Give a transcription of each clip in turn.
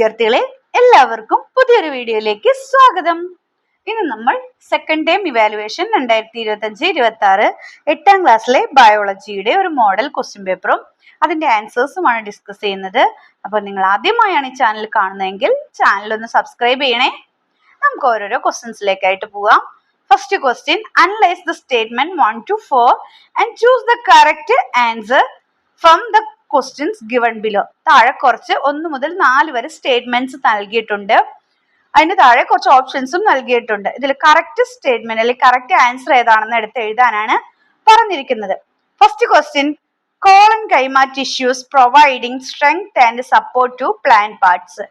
വിദ്യാർത്ഥികളെ എല്ലാവർക്കും പുതിയൊരു വീഡിയോയിലേക്ക് സ്വാഗതം. ഇന്ന് നമ്മൾ സെക്കൻഡ് ടൈം ഇവാലുവേഷൻ രണ്ടായിരത്തി ഇരുപത്തി അഞ്ച് ഇരുപത്തി ആറ് എട്ടാം ക്ലാസ്സിലെ ബയോളജിയുടെ ഒരു മോഡൽ ക്വസ്റ്റ്യൻ പേപ്പറും അതിന്റെ ആൻസേഴ്സുമാണ് ഡിസ്കസ് ചെയ്യുന്നത്. അപ്പോൾ നിങ്ങൾ ആദ്യമായാണ് ഈ ചാനൽ കാണുന്നതെങ്കിൽ ചാനൽ ഒന്ന് സബ്സ്ക്രൈബ് ചെയ്യണേ. നമുക്ക് ഓരോരോ ക്വസ്റ്റ്യൻസിലേക്കായിട്ട് പോവാം. First question analyse the statement one two four and choose the correct answer from the questions given below താഴെ കുറച്ച് ഒന്ന് മുതൽ നാല് വരെ സ്റ്റേറ്റ്മെന്റ്സ് നൽകിയിട്ടുണ്ട്. അതിന് താഴെ കുറച്ച് ഓപ്ഷൻസും നൽകിയിട്ടുണ്ട്. ഇതിൽ കറക്റ്റ് സ്റ്റേറ്റ്മെന്റ് അല്ലെങ്കിൽ കറക്റ്റ് ആൻസർ ഏതാണെന്ന് എടുത്ത് എഴുതാനാണ് പറഞ്ഞിരിക്കുന്നത്. First question collenchyma tissues providing strength and support to plant parts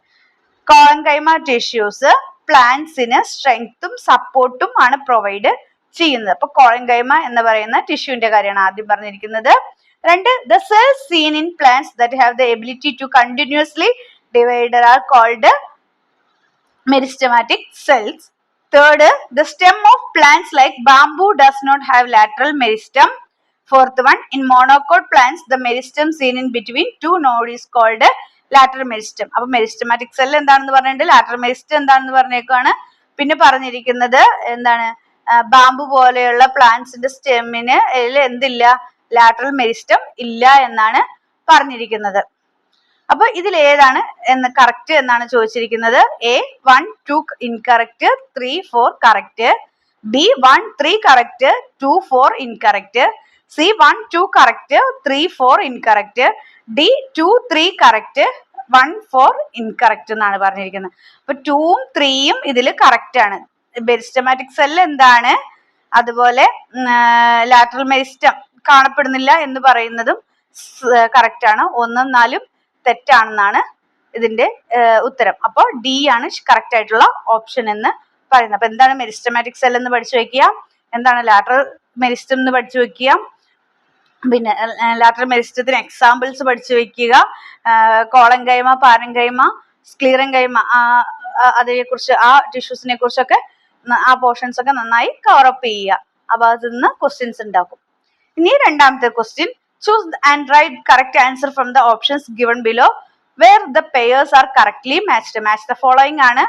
collenchyma tissues പ്ലാന്റ്സിന് സ്ട്രെങ്ത്തും സപ്പോർട്ടും ആണ് പ്രൊവൈഡ് ചെയ്യുന്നത്. അപ്പൊ കോളൻ കൈമ എന്ന് പറയുന്ന ടിഷ്യൂവിന്റെ കാര്യമാണ് ആദ്യം പറഞ്ഞിരിക്കുന്നത്. രണ്ട് the cells seen in plants that have the ability to continuously divider are called meristematic cells third the stem of plants like bamboo does not have lateral meristem fourth one in monocot plants the meristem seen in between two node is called lateral meristem അപ്പൊ meristematic cell എന്താണെന്ന് പറഞ്ഞിട്ട് lateral meristem എന്താണെന്ന് പറഞ്ഞേക്കാണ്. പിന്നെ പറഞ്ഞിരിക്കുന്നത് എന്താണ്? Bamboo പോലെയുള്ള പ്ലാന്റ്സിന്റെ സ്റ്റെമ്മിന് എന്തില്ല? Lateral meristem ഇല്ല എന്നാണ് പറഞ്ഞിരിക്കുന്നത്. അപ്പൊ ഇതിൽ ഏതാണ് എന്ന് കറക്റ്റ് എന്നാണ് ചോദിച്ചിരിക്കുന്നത്. A one two incorrect three four correct B one three correct two four incorrect C one two correct three four incorrect D two three correct one four incorrect എന്നാണ് പറഞ്ഞിരിക്കുന്നത്. അപ്പൊ ടൂവും ത്രീയും ഇതിൽ കറക്റ്റ് ആണ്. ബെരിസ്റ്റമാറ്റിക് സെൽ എന്താണ്? അതുപോലെ ലാറ്ററൽ മെരിസ്റ്റം കാണപ്പെടുന്നില്ല എന്ന് പറയുന്നതും കറക്റ്റ് ആണ്. ഒന്നും നാലും തെറ്റാണെന്നാണ് ഇതിന്റെ ഉത്തരം. അപ്പോൾ ഡി ആണ് കറക്റ്റ് ആയിട്ടുള്ള ഓപ്ഷൻ എന്ന് പറയുന്നത്. അപ്പൊ എന്താണ് മെരിസ്റ്റമാറ്റിക് സെൽ എന്ന് പഠിച്ചു വെക്കുക? എന്താണ് ലാറ്ററൽ മെരിസ്റ്റം എന്ന് പഠിച്ചു വെക്കുക? പിന്നെ ലാറ്ററൽ മെരിസ്റ്റത്തിന് എക്സാമ്പിൾസ് പഠിച്ചു വെക്കുക. കോളം കൈമ പാരം കൈമ സ്ക്ലീറൻ കൈമ അതിനെ കുറിച്ച് ആ ടിഷ്യൂസിനെ കുറിച്ചൊക്കെ ആ പോർഷൻസ് ഒക്കെ നന്നായി കവറപ്പ് ചെയ്യുക. അപ്പൊ അതിൽ നിന്ന് ക്വസ്റ്റ്യൻസ് ഉണ്ടാക്കും. ഇനി രണ്ടാമത്തെ question choose and write correct answer from the options given below where the pairs are correctly matched match the following ആണ്.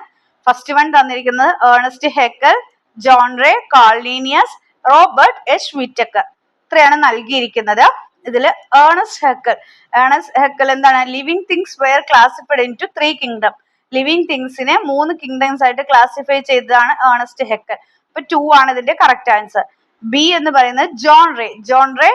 ഫസ്റ്റ് വൺ തന്നിരിക്കുന്നത് Ernst Haeckel John Ray Carl Linnaeus Robert H Whittaker ഇത്രയാണ് നൽകിയിരിക്കുന്നത്. ഇതിൽ Ernest Haeckel Ernest Haeckel എന്താണ്? Living things were classified into three kingdom living തിങ്സിനെ മൂന്ന് kingdoms ആയിട്ട് classify ചെയ്തതാണ് Ernest Haeckel അപ്പൊ ടു ആണ് ഇതിന്റെ കറക്റ്റ് ആൻസർ ബി എന്ന് പറയുന്നത് John Ray John Ray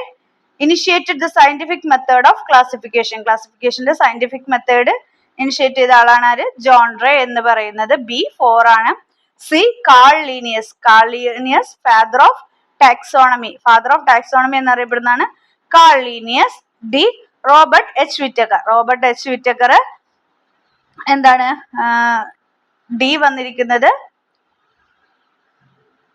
initiated the scientific method of classification ക്ലാസിഫിക്കേഷന്റെ scientific method initiate ചെയ്ത ആളാണ് ആര്? ജോൺ റേ എന്ന് പറയുന്നത് ബി ഫോർ ആണ്. C Carl Linnaeus Carl Linnaeus father of taxonomy father of taxonomy എന്നറിയപ്പെടുന്നതാണ് Carl Linnaeus D Robert H Whittaker Robert H Whittaker എന്താണ് D വന്നിരിക്കുന്നത്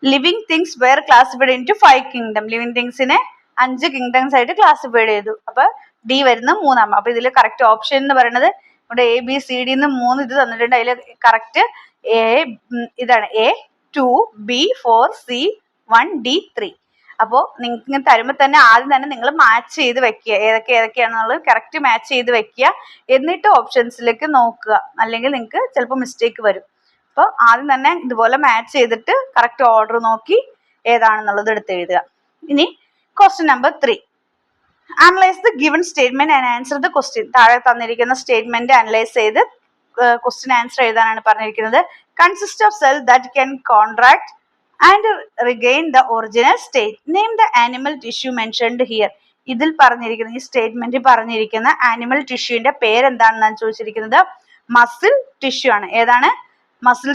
living things were classified into five kingdom living തിങ്സിനെ അഞ്ച് kingdoms ആയിട്ട് classified ചെയ്തു. അപ്പൊ D വരുന്ന മൂന്നാം അപ്പൊ ഇതിൽ കറക്റ്റ് ഓപ്ഷൻ എന്ന് പറയുന്നത് നമ്മുടെ എ ബി സി ഡി എന്ന് മൂന്ന് ഇത് തന്നിട്ടുണ്ട്. അതിൽ കറക്റ്റ് എ ഇതാണ് A two B four C one D three അപ്പോൾ നിങ്ങൾക്ക് ഇങ്ങനെ തരുമ്പോൾ തന്നെ ആദ്യം തന്നെ നിങ്ങൾ മാച്ച് ചെയ്ത് വെക്കുക. ഏതൊക്കെ ഏതൊക്കെയാണെന്നുള്ളത് കറക്റ്റ് മാച്ച് ചെയ്ത് വെക്കുക. എന്നിട്ട് ഓപ്ഷൻസിലേക്ക് നോക്കുക. അല്ലെങ്കിൽ നിങ്ങൾക്ക് ചിലപ്പോൾ മിസ്റ്റേക്ക് വരും. അപ്പോൾ ആദ്യം തന്നെ ഇതുപോലെ മാച്ച് ചെയ്തിട്ട് കറക്റ്റ് ഓർഡർ നോക്കി ഏതാണെന്നുള്ളത് എടുത്ത് എഴുതുക. ഇനി question number three analyse the given statement and answer the question താഴെ തന്നിരിക്കുന്ന സ്റ്റേറ്റ്മെന്റ് അനലൈസ് ചെയ്ത് ക്വസ്റ്റ്യൻ ആൻസർ എഴുതാനാണ് പറഞ്ഞിരിക്കുന്നത്. Consist of cell that can contract and regain the original state name the animal tissue mentioned here ഇതിൽ പറഞ്ഞിരിക്കുന്ന ഈ statement പറഞ്ഞിരിക്കുന്ന animal ടിഷ്യൂവിന്റെ പേരെന്താണെന്നാണ് ചോദിച്ചിരിക്കുന്നത്? മസിൽ ടിഷ്യൂ ആണ്. ഏതാണ്? Muscle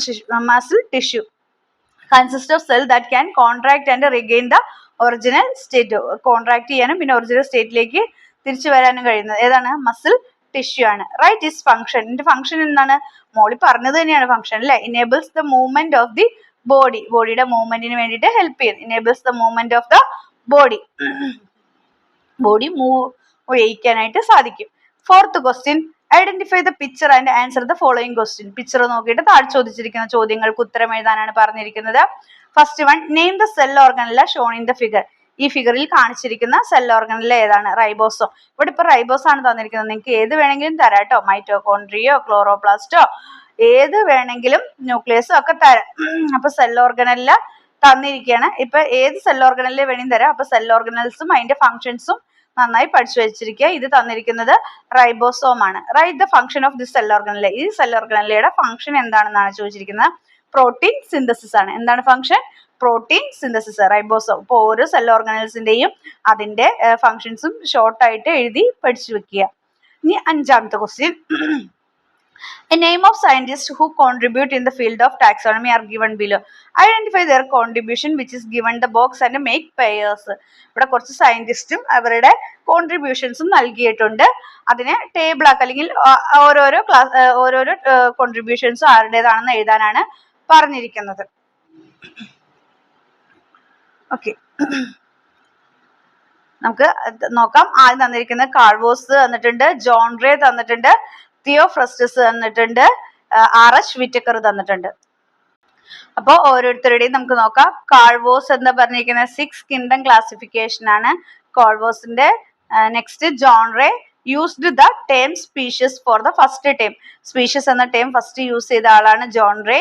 muscle tissue consist of cell that can contract and regain the original state contract ചെയ്യാനും പിന്നെ original സ്റ്റേറ്റിലേക്ക് തിരിച്ചു വരാനും കഴിയുന്നത്. ഏതാണ്? മസിൽ ടിഷ്യൂ ആണ്. റൈറ്റ് ഇസ് ഫംഗ്ഷൻ ഇതിന്റെ ഫംഗ്ഷൻ എന്താണ്? മോളി പറഞ്ഞത് തന്നെയാണ് ഫംഗ്ഷൻ അല്ലെ? Enables the movement of the body ബോഡിയുടെ മൂവ്മെന്റിന് വേണ്ടിയിട്ട് ഹെൽപ്പ് ചെയ്യുന്നു. Enables the movement of the body body move ചെയ്യിക്കാനായിട്ട് സാധിക്കും. Fourth question identify the picture and answer the following question picture നോക്കിയിട്ട് താഴെ ചോദിച്ചിരിക്കുന്ന ചോദ്യങ്ങൾക്ക് ഉത്തരം എഴുതാനാണ് പറഞ്ഞിരിക്കുന്നത്. First one name the cell organelle shown in the figure ഈ ഫിഗറിൽ കാണിച്ചിരിക്കുന്ന സെൽ ഓർഗനിൽ ഏതാണ്? റൈബോസോം ഇവിടെ ഇപ്പൊ റൈബോസ് ആണ് തന്നിരിക്കുന്നത്. നിങ്ങൾക്ക് ഏത് വേണമെങ്കിലും തരാം കേട്ടോ. മൈറ്റോകോൺട്രിയോ ക്ലോറോപ്ലാസ്റ്റോ ഏത് വേണമെങ്കിലും ന്യൂക്ലിയസോ ഒക്കെ തരാം. അപ്പൊ സെൽ ഓർഗനല്ല തന്നിരിക്കുകയാണ്. ഇപ്പൊ ഏത് സെൽ ഓർഗനലിൽ വേണമെങ്കിലും തരാം. അപ്പൊ സെൽ ഓർഗനൽസും അതിന്റെ ഫങ്ഷൻസും നന്നായി പഠിച്ചു വെച്ചിരിക്കുക. ഇത് തന്നിരിക്കുന്നത് റൈബോസോം ആണ്. Write the function of the cell ഓർഗനലെ ഈ സെൽ ഓർഗനലയുടെ ഫംഗ്ഷൻ എന്താണെന്നാണ് ചോദിച്ചിരിക്കുന്നത്? പ്രോട്ടീൻ സിന്തസിസ് ആണ്. എന്താണ് ഫംഗ്ഷൻ പ്രോട്ടീൻ സിന്തസിസ് റൈബോസോം ഇപ്പോൾ ഓരോ സെൽ ഓർഗനൽസിന്റെയും അതിന്റെ ഫങ്ഷൻസും ഷോർട്ടായിട്ട് എഴുതി പഠിച്ചു വെക്കുക. ഇനി അഞ്ചാമത്തെ question A name of scientists who contribute in the field of taxonomy are given below. Identify their contribution which is given the box and make pairs. ഇവിടെ കുറച്ച് സയന്റിസ്റ്റും അവരുടെ കോൺട്രിബ്യൂഷൻസും നൽകിയിട്ടുണ്ട് അതിനെ ടേബിൾ ആക്കുക അല്ലെങ്കിൽ ഓരോരോ ക്ലാസ് ഓരോരോ കോൺട്രിബ്യൂഷൻസും ആരുടേതാണെന്ന് എഴുതാനാണ് പറഞ്ഞിരിക്കുന്നത് ഓക്കെ നമുക്ക് നോക്കാം ആദ്യം തന്നിരിക്കുന്ന കാൾവോസ് തന്നിട്ടുണ്ട് ജോൺറേ തന്നിട്ടുണ്ട് തിയോഫ്രസ്റ്റസ് തന്നിട്ടുണ്ട്. ആർ എച്ച് വിറ്റക്കർ തന്നിട്ടുണ്ട്. അപ്പോ ഓരോരുത്തരുടെയും നമുക്ക് നോക്കാം. കാൾവോസ് എന്ന് പറഞ്ഞിരിക്കുന്ന സിക്സ് കിങ്ഡം ക്ലാസിഫിക്കേഷൻ ആണ് കോൾവോസിന്റെ next John Ray used the term species for the first term species എന്ന ടേം ഫസ്റ്റ് യൂസ് ചെയ്ത ആളാണ് ജോൺറെ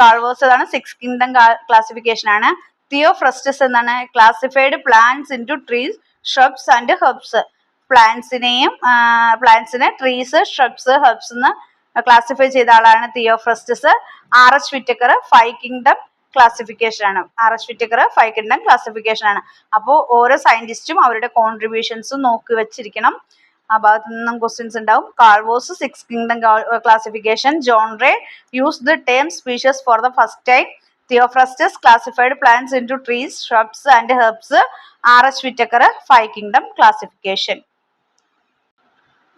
കാൾവോസ് അതാണ് സിക്സ് കിങ്ഡം ക്ലാസിഫിക്കേഷൻ ആണ്. തിയോഫ്രസ്റ്റസ് എന്നാണ് classified plants into trees shrubs and herbs പ്ലാന്റ്സിനെയും പ്ലാന്റ്സിനെ ട്രീസ് ഷ്രബ്സ് ഹെർബ്സ് എന്ന് classify ചെയ്ത ആളാണ് Theophrastus R S Whittaker five kingdom classification ആണ്. R S Whittaker five kingdom classification ആണ്. അപ്പോൾ ഓരോ സയന്റിസ്റ്റും അവരുടെ കോൺട്രിബ്യൂഷൻസും നോക്കി വെച്ചിരിക്കണം. ആ ഭാഗത്ത് നിന്നും ക്വസ്റ്റ്യൻസ് ഉണ്ടാവും. Carl Woese six kingdom classification John Ray use the term species for the first time Theophrastus classified plants into trees shrubs and herbs R S Whittaker five kingdom classification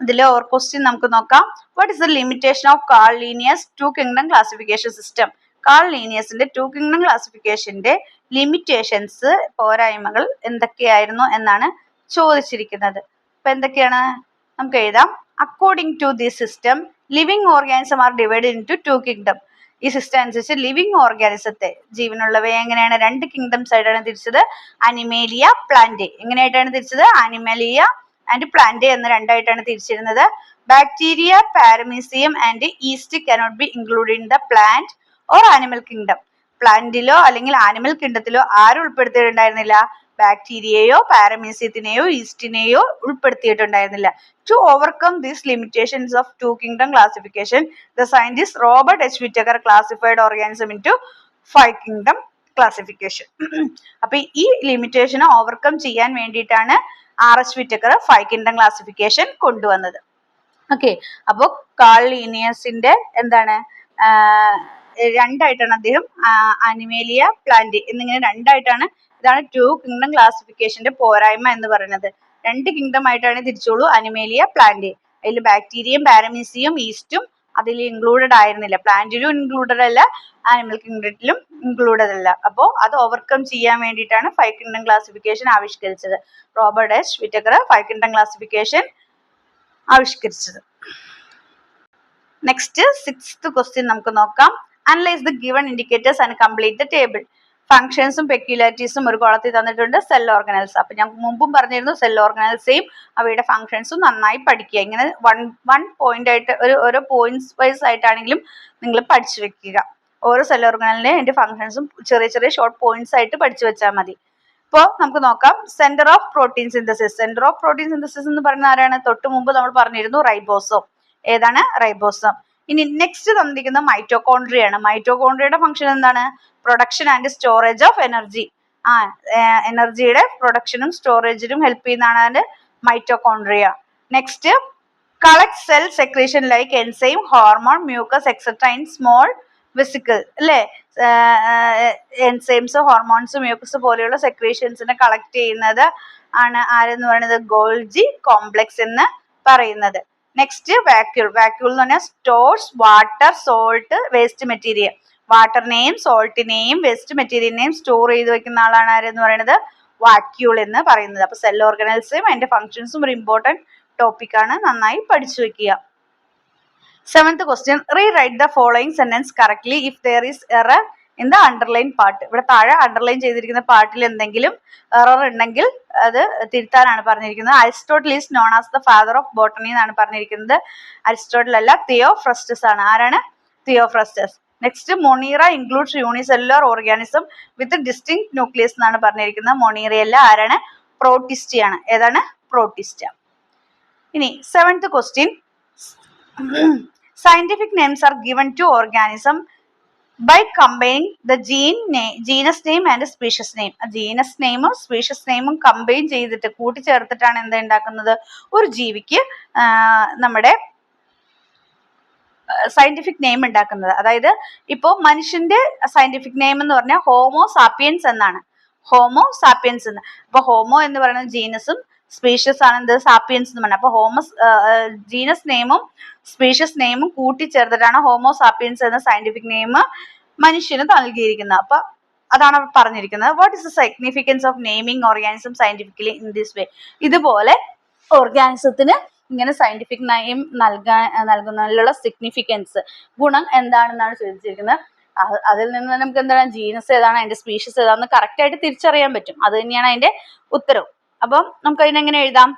ഇതിലെ ക്വസ്റ്റ്യൻ നമുക്ക് നോക്കാം. What is the limitation of Carl Linnaeus two kingdom classification system Carl ലീനിയസിന്റെ two kingdom ക്ലാസിഫിക്കേഷന്റെ limitations പോരായ്മകൾ എന്തൊക്കെയായിരുന്നു എന്നാണ് ചോദിച്ചിരിക്കുന്നത്. അപ്പൊ എന്തൊക്കെയാണ്? നമുക്ക് എഴുതാം. According to the system living organism are divided into two kingdom ഈ സിസ്റ്റം അനുസരിച്ച് ലിവിംഗ് ഓർഗാനിസത്തെ ജീവനുള്ളവയെ എങ്ങനെയാണ് രണ്ട് കിങ്ഡംസ് ആയിട്ടാണ് തിരിച്ചത്? അനിമേലിയ പ്ലാന്റ് എങ്ങനെയായിട്ടാണ് തിരിച്ചത്? അനിമേലിയ ആൻഡ് പ്ലാന്റ് എന്ന രണ്ടായിട്ടാണ് തിരിച്ചിരുന്നത്. Bacteria paramecium and yeast cannot be include in the plant or animal kingdom പ്ലാന്റിലോ അല്ലെങ്കിൽ ആനിമൽ കിങ്ഡത്തിലോ ആരും ഉൾപ്പെടുത്തിയിട്ടുണ്ടായിരുന്നില്ല. ബാക്ടീരിയയോ പാരമീസിയത്തിനെയോ ഈസ്റ്റിനെയോ ഉൾപ്പെടുത്തിയിട്ടുണ്ടായിരുന്നില്ല. To overcome these limitations of two kingdom classification the scientist Robert H Whittaker classified organism into five kingdom classification അപ്പൊ ഈ ലിമിറ്റേഷനെ ഓവർകം ചെയ്യാൻ വേണ്ടിയിട്ടാണ് R S Whittaker five kingdom classification കൊണ്ടുവന്നത്. ഓക്കെ അപ്പോൾ കാൾ ലീനിയസിന്റെ എന്താണ്? രണ്ടായിട്ടാണ് അദ്ദേഹം അനിമേലിയ പ്ലാന്റ് എന്നിങ്ങനെ രണ്ടായിട്ടാണ് ഇതാണ് ടു കിങ്ഡം ക്ലാസിഫിക്കേഷന്റെ പോരായ്മ എന്ന് പറയുന്നത്. രണ്ട് കിങ്ഡം ആയിട്ടാണ് തിരിച്ചോളൂ അനിമേലിയ പ്ലാന്റ് അതിൽ ബാക്ടീരിയയും പാരമീസിയും ഈസ്റ്റും അതിൽ ഇൻക്ലൂഡഡ് ആയിരുന്നില്ല. പ്ലാന്റിലും ഇൻക്ലൂഡഡ് അല്ല ആനിമൽ കിങ്ഡത്തിലും ഇൻക്ലൂഡഡ് അല്ല. അപ്പോൾ അത് ഓവർകം ചെയ്യാൻ വേണ്ടിയിട്ടാണ് ഫൈവ് കിങ്ഡം ക്ലാസിഫിക്കേഷൻ ആവിഷ്കരിച്ചത്. Robert H Whittaker five kingdom classification ആവിഷ്കരിച്ചത്. നെക്സ്റ്റ് സിക്സ്ത് ക്വസ്റ്റ്യൻ നമുക്ക് നോക്കാം. Analyse the given indicators and complete the table ഫംഗ്ഷൻസും പെക്യുലാരിറ്റീസും ഒരു കോളത്തിൽ തന്നിട്ടുണ്ട് സെൽ ഓർഗനൽസ് അപ്പൊ ഞാൻ മുമ്പും പറഞ്ഞിരുന്നു സെൽ ഓർഗനൽസെയും അവയുടെ ഫംഗ്ഷൻസും നന്നായി പഠിക്കുക. ഇങ്ങനെ വൺ വൺ പോയിന്റ് ആയിട്ട് ഒരു ഓരോ പോയിന്റ്സ് വൈസ് ആയിട്ടാണെങ്കിലും നിങ്ങൾ പഠിച്ചു വെക്കുക ഓരോ സെൽ ഓർഗനലിനെ അതിന്റെ ഫംഗ്ഷൻസും ചെറിയ ചെറിയ ഷോർട്ട് പോയിന്റ്സ് ആയിട്ട് പഠിച്ചു വെച്ചാൽ മതി. ഇപ്പോൾ നമുക്ക് നോക്കാം. Centre of protein synthesis centre of protein synthesis എന്ന് പറയുന്ന ആരാണ്? തൊട്ട് മുമ്പ് നമ്മൾ പറഞ്ഞിരുന്നു റൈബോസോം ഏതാണ്? റൈബോസം ഇനി നെക്സ്റ്റ് തന്നിരിക്കുന്നത് മൈറ്റോകോൺട്രിയ ആണ്. മൈറ്റോകോൺട്രിയയുടെ ഫംഗ്ഷൻ എന്താണ്? Production and storage of energy ആ എനർജിയുടെ പ്രൊഡക്ഷനും സ്റ്റോറേജിനും ഹെൽപ്പ് ചെയ്യുന്നതാണ് അതിന്റെ mitochondria next collect cell secretion like enzyme hormone mucus etcetera in small vesicle അല്ലേ എൻസൈംസ് ഹോർമോൺസ് മ്യൂക്കസ് പോലെയുള്ള സെക്രീഷൻസിനെ കളക്ട് ചെയ്യുന്നത് ആണ് ആരെന്ന് പറയുന്നത്? ഗോൾജി കോംപ്ലക്സ് എന്ന് പറയുന്നത്. നെക്സ്റ്റ് വാക്യൂൾ വാക്യൂൾ എന്ന് പറഞ്ഞാൽ stores water salt waste material വാട്ടറിനെയും സോൾട്ടിനെയും വേസ്റ്റ് മെറ്റീരിയലിനെയും സ്റ്റോർ ചെയ്ത് വെക്കുന്ന ആളാണ് ആരെന്ന് പറയുന്നത് വാക്യൂൾ എന്ന് പറയുന്നത്. അപ്പൊ സെൽ ഓർഗനൈസും അതിന്റെ ഫങ്ഷൻസും ഒരു ഇമ്പോർട്ടന്റ് ടോപ്പിക്കാണ് നന്നായി പഠിച്ചു വെക്കുക. Seventh question rewrite the following sentence correctly if there is error in the underline part ഇവിടെ താഴെ അണ്ടർലൈൻ ചെയ്തിരിക്കുന്ന പാർട്ടിൽ എന്തെങ്കിലും എറർ ഉണ്ടെങ്കിൽ അത് തിരുത്താനാണ് പറഞ്ഞിരിക്കുന്നത്. Aristotle is known as the father of botany എന്നാണ് പറഞ്ഞിരിക്കുന്നത്. അരിസ്റ്റോട്ടിൽ അല്ല തിയോഫ്രസ്റ്റസ് ആണ്. ആരാണ്? Theophrastus next Monera includes unicellular organism with distinct nucleus എന്നാണ് പറഞ്ഞിരിക്കുന്നത്. മൊണീറയല്ല ആരാണ്? പ്രോട്ടിസ്റ്റിയാണ് ഏതാണ്? പ്രോട്ടിസ്റ്റ ഇനി seventh question scientific names are given to organism by combining the gene genus name and species name. Genus നെയിമും സ്പീഷ്യസ് നെയിമും കമ്പൈൻ ചെയ്തിട്ട് കൂട്ടിച്ചേർത്തിട്ടാണ് എന്താ ഉണ്ടാക്കുന്നത് ഒരു ജീവിക്ക് നമ്മുടെ സയന്റിഫിക് നെയിം ഉണ്ടാക്കുന്നത് അതായത് ഇപ്പോൾ മനുഷ്യന്റെ സയന്റിഫിക് നെയിം എന്ന് പറഞ്ഞാൽ ഹോമോ സാപ്പിയൻസ് എന്നാണ്. ഹോമോ സാപ്പിയൻസ് എന്ന്. അപ്പൊ ഹോമോ എന്ന് പറയുന്നത് ജീനസും സ്പീഷ്യസ് ആണ് എന്ത്? സാപ്പിയൻസ് എന്ന് പറഞ്ഞത്. അപ്പൊ ഹോമസ് ജീനസ് നെയിമും സ്പീഷ്യസ് നെയിമും കൂട്ടിച്ചേർത്തിട്ടാണ് ഹോമോ സാപ്പിയൻസ് എന്ന സയന്റിഫിക് നെയിം മനുഷ്യന് നൽകിയിരിക്കുന്നത്. അപ്പൊ അതാണ് പറഞ്ഞിരിക്കുന്നത്. What is the significance of naming organism scientifically in this way ഇതുപോലെ ഓർഗാനിസത്തിന് ഇങ്ങനെ സയന്റിഫിക് നെയിം നൽകാൻ നൽകുന്നതിലുള്ള സിഗ്നിഫിക്കൻസ് ഗുണം എന്താണെന്നാണ് ചോദിച്ചിരിക്കുന്നത്. അതിൽ നിന്ന് നമുക്ക് എന്താണ്? ജീനസ് ഏതാണ്? അതിന്റെ സ്പീഷീസ് ഏതാണെന്ന് കറക്റ്റ് ആയിട്ട് തിരിച്ചറിയാൻ പറ്റും. അത് തന്നെയാണ് അതിന്റെ ഉത്തരവ്. അപ്പം നമുക്ക് അതിനെങ്ങനെ എഴുതാം?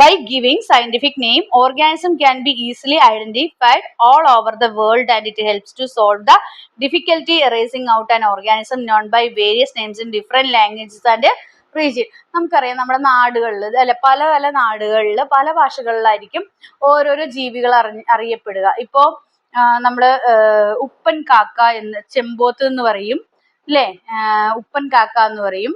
By giving scientific name organism can be easily identified all over the world and it helps to solve the difficulty raising out and organism known by various names in different languages and region നമുക്കറിയാം നമ്മുടെ നാടുകളിൽ അല്ലെ പല പല നാടുകളിൽ പല ഭാഷകളിലായിരിക്കും ഓരോരോ ജീവികൾ അറിയപ്പെടുക. ഇപ്പോ നമ്മൾ ഉപ്പൻ കാക്ക എന്ന് ചെമ്പോത്ത് എന്ന് പറയും അല്ലേ ഉപ്പൻ കാക്ക എന്ന് പറയും.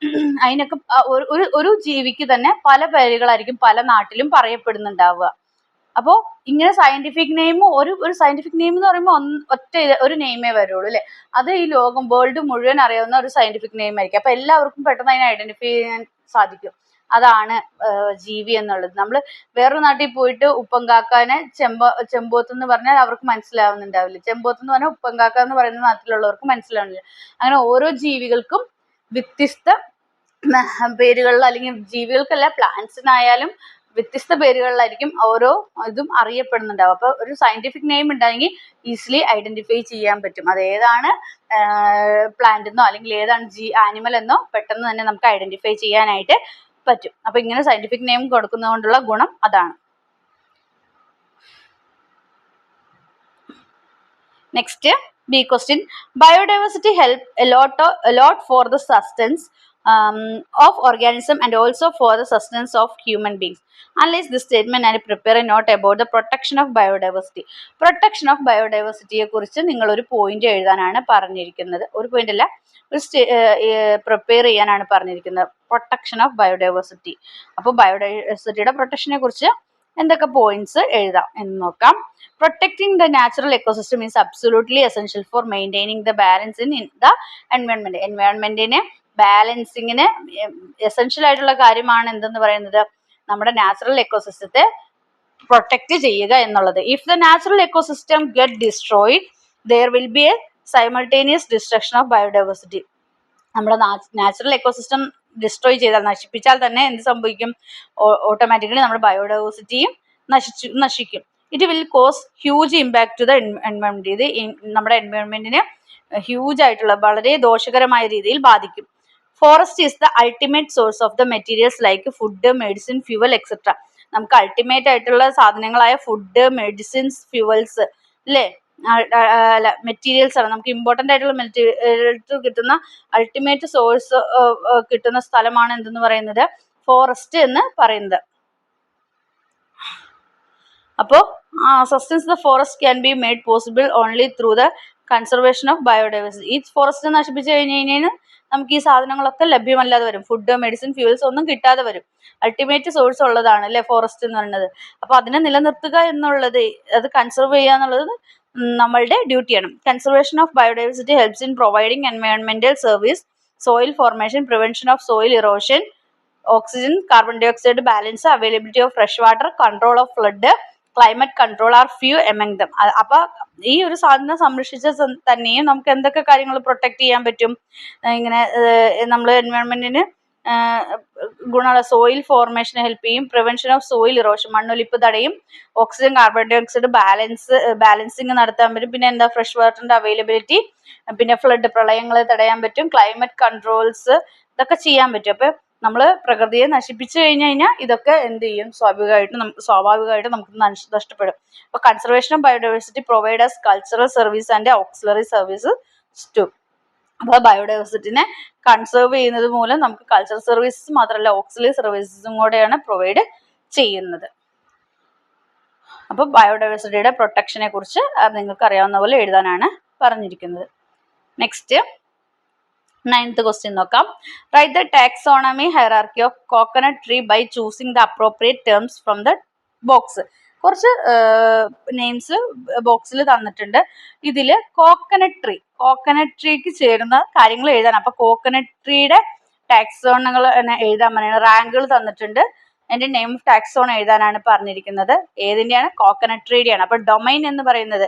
അതിനൊക്കെ ഒരു ഒരു ജീവിക്ക് തന്നെ പല പേരുകളായിരിക്കും പല നാട്ടിലും പറയപ്പെടുന്നുണ്ടാവുക. അപ്പോ ഇങ്ങനെ സയന്റിഫിക് നെയിം ഒരു ഒരു സയന്റിഫിക് നെയിം എന്ന് പറയുമ്പോൾ ഒറ്റ ഒരു നെയിമേ വരുള്ളൂ അല്ലേ? അത് ഈ ലോകം വേൾഡ് മുഴുവൻ അറിയാവുന്ന ഒരു സയന്റിഫിക് നെയിം ആയിരിക്കും. അപ്പൊ എല്ലാവർക്കും പെട്ടെന്ന് അതിനെ ഐഡന്റിഫൈ ചെയ്യാൻ സാധിക്കും. അതാണ് ജീവി എന്നുള്ളത്. നമ്മൾ വേറൊരു നാട്ടിൽ പോയിട്ട് ഉപ്പങ്കാക്കാനെ ചെമ്പ ചെമ്പോത്ത് എന്ന് പറഞ്ഞാൽ അവർക്ക് മനസ്സിലാവുന്നുണ്ടാവില്ല. ചെമ്പോത്ത് എന്ന് പറഞ്ഞാൽ ഉപ്പങ്കാക്ക എന്ന് പറയുന്ന നാട്ടിലുള്ളവർക്ക് മനസ്സിലാവുന്നില്ല. അങ്ങനെ ഓരോ ജീവികൾക്കും വ്യത്യസ്ത പേരുകളിൽ അല്ലെങ്കിൽ ജീവികൾക്കല്ല പ്ലാന്റ്സിനായാലും വ്യത്യസ്ത പേരുകളിലായിരിക്കും ഓരോ ഇതും അറിയപ്പെടുന്നുണ്ടാവും അപ്പൊ ഒരു സയന്റിഫിക് നെയിം ഉണ്ടെങ്കിൽ ഈസിലി ഐഡന്റിഫൈ ചെയ്യാൻ പറ്റും. അത് ഏതാണ് പ്ലാന്റ് എന്നോ അല്ലെങ്കിൽ ഏതാണ് ജി ആനിമൽ എന്നോ പെട്ടെന്ന് തന്നെ നമുക്ക് ഐഡന്റിഫൈ ചെയ്യാനായിട്ട് പറ്റും. അപ്പൊ ഇങ്ങനെ സയന്റിഫിക് നെയിം കൊടുക്കുന്നതുകൊണ്ടുള്ള ഗുണം അതാണ്. Next B question biodiversity help a lot a lot for the sustenance um, of organism and also for the sustenance of human beings. Analyze this statement and prepare a note about the protection of biodiversity. Protection of biodiversity കുറിച്ച് നിങ്ങൾ ഒരു point എഴുതാനാണ് പറഞ്ഞിരിക്കുന്നത്. ഒരു point അല്ല ഒരു prepare ചെയ്യാനാണ് പറഞ്ഞിരിക്കുന്നത്. പ്രൊട്ടക്ഷൻ ഓഫ് ബയോഡൈവേഴ്സിറ്റി അപ്പോൾ ബയോഡൈവേഴ്സിറ്റിയുടെ പ്രൊട്ടക്ഷനെ കുറിച്ച് എന്തൊക്കെ പോയിന്റ്സ് എഴുതാം എന്ന് നോക്കാം. Protecting the natural ecosystem is absolutely essential for maintaining the balance in the environment എൻവയോൺമെന്റിന് ബാലൻസിങ്ങിന് എസെൻഷ്യൽ ആയിട്ടുള്ള കാര്യമാണ് എന്തെന്ന് പറയുന്നത്? നമ്മുടെ നാച്ചുറൽ എക്കോസിസ്റ്റത്തെ പ്രൊട്ടക്ട് ചെയ്യുക എന്നുള്ളത്. If the natural ecosystem get destroyed there will be a simultaneous destruction of biodiversity നമ്മുടെ natural ecosystem destroy ചെയ്താൽ നശിപ്പിച്ചാൽ തന്നെ എന്ത് സംഭവിക്കും? ഓട്ടോമാറ്റിക്കലി നമ്മുടെ ബയോഡൈവേഴ്സിറ്റിയും നശിച്ചു നശിക്കും. It will cause huge impact to the environment ഇത് നമ്മുടെ എൻവയോൺമെന്റിന് ഹ്യൂജ് ആയിട്ടുള്ള വളരെ ദോഷകരമായ രീതിയിൽ ബാധിക്കും. Forest is the ultimate source of the materials like food medicine fuel etcetera നമുക്ക് അൾട്ടിമേറ്റ് ആയിട്ടുള്ള സാധനങ്ങളായ ഫുഡ് മെഡിസിൻസ് ഫ്യൂവൽസ് അല്ലേ അല്ല മെറ്റീരിയൽസ് ആണ്. നമുക്ക് ഇമ്പോർട്ടന്റ് ആയിട്ടുള്ള മെറ്റീരിയൽസ് കിട്ടുന്ന അൾട്ടിമേറ്റ് സോഴ്സ് കിട്ടുന്ന സ്ഥലമാണ് എന്തെന്ന് പറയുന്നത്? ഫോറസ്റ്റ് എന്ന് പറയുന്നത്. അപ്പോൾ sustenance the forest can be made possible only through the conservation of biodiversity ഈ ഫോറസ്റ്റ് നശിപ്പിച്ചു കഴിഞ്ഞ് കഴിഞ്ഞാൽ നമുക്ക് ഈ സാധനങ്ങളൊക്കെ ലഭ്യമല്ലാതെ വരും. ഫുഡ് മെഡിസിൻ ഫ്യൂൽസ് ഒന്നും കിട്ടാതെ വരും. അൾട്ടിമേറ്റ് സോഴ്സ് ഉള്ളതാണ് അല്ലെ ഫോറസ്റ്റ് എന്ന് പറയുന്നത്. അപ്പൊ അതിനെ നിലനിർത്തുക എന്നുള്ളത് അത് കൺസർവ് ചെയ്യുക എന്നുള്ളത് നമ്മളുടെ duty conservation of biodiversity helps in providing എൻവയോൺമെന്റൽ service soil formation prevention of soil erosion oxygen carbon dioxide balance availability of fresh water control of flood climate control are few among them അപ്പൊ ഈ ഒരു സാധനം സംരക്ഷിച്ച തന്നെയും നമുക്ക് എന്തൊക്കെ കാര്യങ്ങൾ protect ചെയ്യാൻ പറ്റും? ഇങ്ങനെ നമ്മൾ എൻവയോൺമെന്റിന് ഗുണമുള്ള സോയിൽ ഫോർമേഷന് ഹെൽപ്പ് ചെയ്യും. പ്രിവെൻഷൻ ഓഫ് സോയിൽ ഇറോഷൻ മണ്ണൊലിപ്പ് തടയും. Oxygen carbon dioxide balance balancing നടത്താൻ പറ്റും. പിന്നെ എന്താ ഫ്രഷ് വാട്ടറിന്റെ അവൈലബിലിറ്റി പിന്നെ ഫ്ലഡ് പ്രളയങ്ങൾ തടയാൻ പറ്റും. ക്ലൈമറ്റ് കൺട്രോൾസ് ഇതൊക്കെ ചെയ്യാൻ പറ്റും. അപ്പൊ നമ്മൾ പ്രകൃതിയെ നശിപ്പിച്ചു കഴിഞ്ഞു കഴിഞ്ഞാൽ ഇതൊക്കെ എന്ത് ചെയ്യും? സ്വാഭാവികമായിട്ട് നമുക്ക് സ്വാഭാവികമായിട്ട് നമുക്ക് നഷ് നഷ്ടപ്പെടും. അപ്പൊ conservation of biodiversity providers cultural service and auxiliary service to അപ്പോൾ ബയോഡൈവേഴ്സിറ്റിനെ കൺസേർവ് ചെയ്യുന്നത് മൂലം നമുക്ക് കൾച്ചറൽ സർവീസസ് മാത്രമല്ല ഓക്സിലറി സർവീസസും കൂടെയാണ് പ്രൊവൈഡ് ചെയ്യുന്നത്. അപ്പോൾ ബയോഡൈവേഴ്സിറ്റിയുടെ പ്രൊട്ടക്ഷനെ കുറിച്ച് നിങ്ങൾക്ക് അറിയാവുന്ന പോലെ എഴുതാനാണ് പറഞ്ഞിരിക്കുന്നത്. നെക്സ്റ്റ് നയൻത്ത് ക്വസ്റ്റ്യൻ നോക്കാം. Write the taxonomy hierarchy of coconut tree by choosing the appropriate terms from the box കുറച്ച് നെയിംസ് ബോക്സിൽ തന്നിട്ടുണ്ട്. ഇതിൽ കോക്കനട്ട് ട്രീ കോക്കനട്ട് ട്രീക്ക് ചേരുന്ന കാര്യങ്ങൾ എഴുതാൻ. അപ്പൊ കോക്കനട്ട് ട്രീയുടെ ടാക്സോണുകൾ എഴുതാൻ പറയുന്നത് റാങ്കുകൾ തന്നിട്ടുണ്ട്. അതിന്റെ നെയിം ഓഫ് ടാക്സോൺ എഴുതാനാണ് പറഞ്ഞിരിക്കുന്നത്. ഏതിന്റെയാണ് കോക്കനട്ട് ട്രീയുടെയാണ് അപ്പൊ ഡൊമൈൻ എന്ന് പറയുന്നത്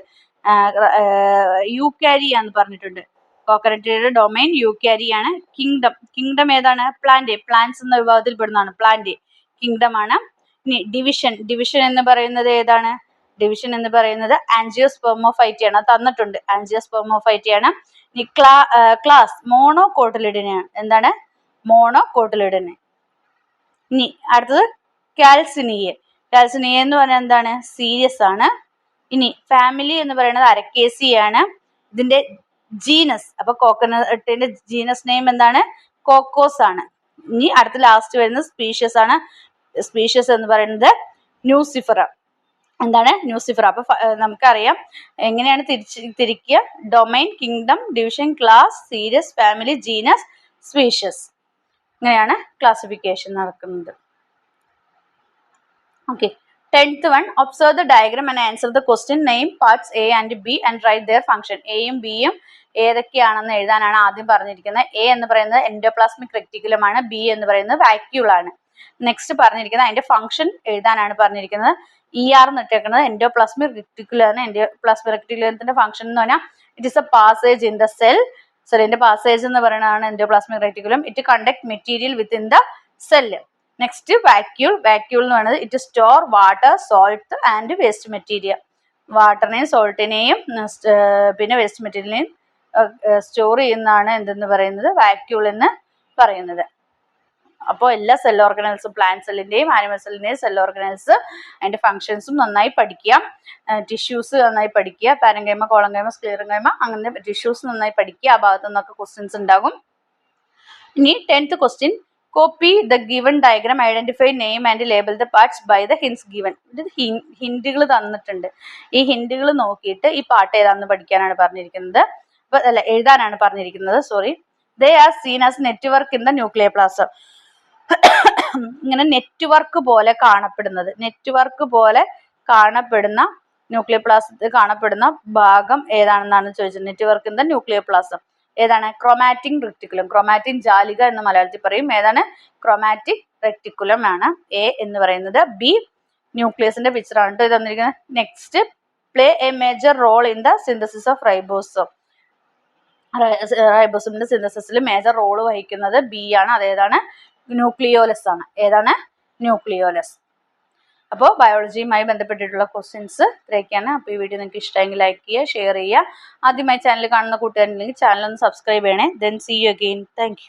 യു കാരി എന്ന് പറഞ്ഞിട്ടുണ്ട്. കോക്കനട്ട് ട്രീയുടെ ഡൊമൈൻ ആണ്. കിങ്ഡം കിങ്ഡം ഏതാണ്? പ്ലാന്റ് പ്ലാന്റ്സ് എന്ന വിഭാഗത്തിൽ പെടുന്നതാണ്. പ്ലാന്റ് കിങ്ഡം ആണ്. ഇനി ഡിവിഷൻ ഡിവിഷൻ എന്ന് പറയുന്നത് ഏതാണ്? ഡിവിഷൻ എന്ന് പറയുന്നത് ആൻജിയോസ്പെർമോഫൈറ്റി ആണ്. തന്നിട്ടുണ്ട്. ആൻജിയോസ്പെർമോഫൈറ്റി ആണ്. ഇനി ക്ലാ ക്ലാസ് മോണോ കോട്ടിലിഡിനാണ് എന്താണ്? മോണോ കോട്ടിലിഡിന് ഇനി അടുത്തത് കാൽസിനിയെ കാൽസിനിയ എന്ന് പറഞ്ഞാൽ എന്താണ്? സീരിയസ് ആണ് ഇനി ഫാമിലി എന്ന് പറയുന്നത് അരക്കേസിയാണ് ഇതിന്റെ ജീനസ് അപ്പൊ കോക്കനട്ടിന്റെ ജീനസ് നെയിം എന്താണ്? കോക്കോസ് ആണ്. ഇനി അടുത്ത ലാസ്റ്റ് വരുന്ന സ്പീഷ്യസ് ആണ്. സ്പീഷ്യസ് എന്ന് പറയുന്നത് ന്യൂസിഫറ എന്താണ്? ന്യൂസിഫർ അപ്പൊ നമുക്കറിയാം എങ്ങനെയാണ് തിരിച്ച് തിരിക്കുക? Domain kingdom division class series family genus species ഇങ്ങനെയാണ് ക്ലാസിഫിക്കേഷൻ നടക്കുന്നത്. Okay tenth one observe the diagram and answer the question name parts A and B and write their function എയും ബിയും ഏതൊക്കെയാണെന്ന് എഴുതാനാണ് ആദ്യം പറഞ്ഞിരിക്കുന്നത്. എ എന്ന് പറയുന്നത് എൻഡോപ്ലാസ്മിക് റെക്ടിക്കുലം ആണ്. ബി എന്ന് പറയുന്നത് വാക്യൂൾ ആണ്. നെക്സ്റ്റ് പറഞ്ഞിരിക്കുന്നത് അതിന്റെ ഫംഗ്ഷൻ എഴുതാനാണ് പറഞ്ഞിരിക്കുന്നത്. ഇ ആർ എന്നിട്ടേക്കുന്നത് എൻഡോപ്ലാസ്മിക് റെക്ടിക്കുലം ആണ്. എൻഡോപ്ലാസ്മിക് റെക്ടിക്കുലത്തിന്റെ ഫംഗ്ഷൻ എന്ന് പറഞ്ഞാൽ it is a passage in the cell സെല്ലിന്റെ പാസേജ് എന്ന് പറയുന്നതാണ് endoplasmic reticulum it conduct material within the cell next vacuole vacuole എന്ന് പറയുന്നത് it store water salt and waste material വാട്ടറിനെയും സോൾട്ടിനെയും പിന്നെ വേസ്റ്റ് മെറ്റീരിയലിനെയും സ്റ്റോർ ചെയ്യുന്നതാണ് എന്തെന്ന് പറയുന്നത്? വാക്യൂൾ എന്ന് പറയുന്നത്. അപ്പോൾ എല്ലാ സെൽ ഓർഗനൽസും പ്ലാന്റ് സെല്ലിന്റെയും ആനിമൽ സെല്ലിന്റെയും സെൽ ഓർഗനൽസ് അതിന്റെ ഫങ്ഷൻസും നന്നായി പഠിക്കുക. ടിഷ്യൂസ് നന്നായി പഠിക്കുക. പാരങ്കൈമ കോളങ്കൈമ സ്ക്ലീറങ്കൈമ അങ്ങനെ ടിഷ്യൂസ് നന്നായി പഠിക്കുക. ആ ഭാഗത്തു നിന്നൊക്കെ ക്വസ്റ്റ്യൻസ് ഉണ്ടാകും. ഇനി tenth question copy the given diagram identify name and label the parts by the hints given ഇത് ഹിൻഡുകൾ തന്നിട്ടുണ്ട്. ഈ ഹിൻഡുകൾ നോക്കിയിട്ട് ഈ പാട്ട് ഏതാണെന്ന് പഠിക്കാനാണ് പറഞ്ഞിരിക്കുന്നത്. അല്ല എഴുതാനാണ് പറഞ്ഞിരിക്കുന്നത് sorry they are seen as network in the nuclear plasm ഇങ്ങനെ നെറ്റ്വർക്ക് പോലെ കാണപ്പെടുന്നത്. നെറ്റ്വർക്ക് പോലെ കാണപ്പെടുന്ന ന്യൂക്ലിയർ പ്ലാസത്തിൽ കാണപ്പെടുന്ന ഭാഗം ഏതാണെന്നാണ് ചോദിച്ചത്? Network in the nuclear plasm ഏതാണ്? ക്രോമാറ്റിക് റെക്ടിക്കുലം ക്രോമാറ്റിക് ജാലിക എന്ന് മലയാളത്തിൽ പറയും. ഏതാണ്? ക്രോമാറ്റിക് റെക്ടിക്കുലം ആണ്. എ എന്ന് പറയുന്നത് ബി ന്യൂക്ലിയസിന്റെ പിക്ചർ ആണ് ഇത് തന്നിരിക്കുന്നത്. Next play a major role in the synthesis of റൈബോസോ റൈബോസോമിന്റെ സിന്തസിസിൽ മേജർ റോൾ വഹിക്കുന്നത് ബി ആണ്. അതേതാണ് ന്യൂക്ലിയോലസ് ആണ്. ഏതാണ്? ന്യൂക്ലിയോലസ് അപ്പോൾ ബയോളജിയുമായി ബന്ധപ്പെട്ടിട്ടുള്ള ക്വസ്റ്റ്യൻസ് ഇത്രയൊക്കെയാണ്. അപ്പോൾ ഈ വീഡിയോ നിങ്ങൾക്ക് ഇഷ്ടമെങ്കിൽ ലൈക്ക് ചെയ്യുക ഷെയർ ചെയ്യുക. ആദ്യമായി ചാനൽ കാണുന്ന കൂട്ടുകാരുണ്ടെങ്കിൽ ചാനൽ ഒന്ന് സബ്സ്ക്രൈബ് ചെയ്യണേ. Then see you again thank